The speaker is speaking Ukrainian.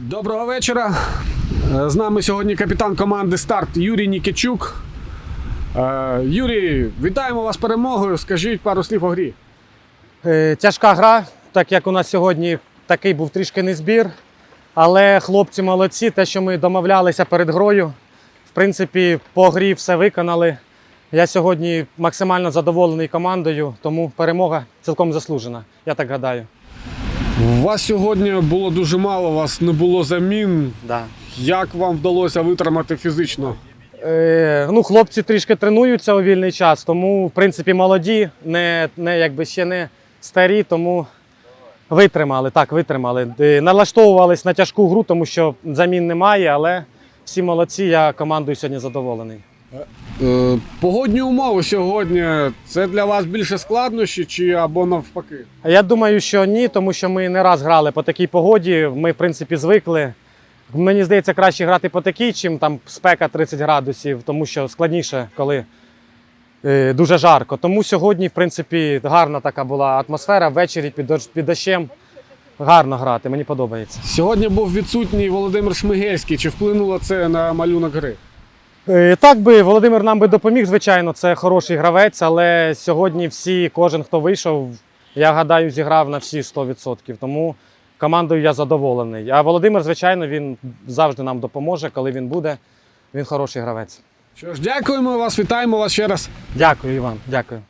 Доброго вечора. Е, З нами сьогодні капітан команди Старт Юрій Нікічук. Е, Юрій, вітаємо вас перемогою. Скажіть пару слів у грі. Е, Тяжка гра, так як у нас сьогодні такий був трішки незбір. Але хлопці молодці, те, що ми домовлялися перед грою, в принципі, по грі все виконали. Я сьогодні максимально задоволений командою, тому перемога цілком заслужена, я так гадаю. У вас сьогодні було дуже мало, у вас не було замін. Да. Як вам вдалося витримати фізично? Е, ну, хлопці трішки тренуються у вільний час, тому, в принципі, молоді, не, не, якби ще не старі, тому витримали, так, витримали. Е, налаштовувались на тяжку гру, тому що замін немає, але всі молодці, я командою сьогодні задоволений. Е, Погодні умови сьогодні це для вас більше складнощі чи або навпаки? Я думаю, що ні, тому що ми не раз грали по такій погоді. Ми, в принципі, звикли. Мені здається, краще грати по такій, чим там спека 30 градусів, тому що складніше, коли е, дуже жарко. Тому сьогодні, в принципі, гарна така була атмосфера. Ввечері під, дощ- під дощем гарно грати. Мені подобається. Сьогодні був відсутній Володимир Шмигельський. Чи вплинуло це на малюнок гри? Е, Так би Володимир нам би допоміг, звичайно, це хороший гравець, але сьогодні всі, кожен, хто вийшов, я гадаю, зіграв на всі 100%. Тому командою я задоволений. А Володимир, звичайно, він завжди нам допоможе, коли він буде. Він хороший гравець. Що ж, дякуємо вас, вітаємо вас ще раз. Дякую, Іван. Дякую.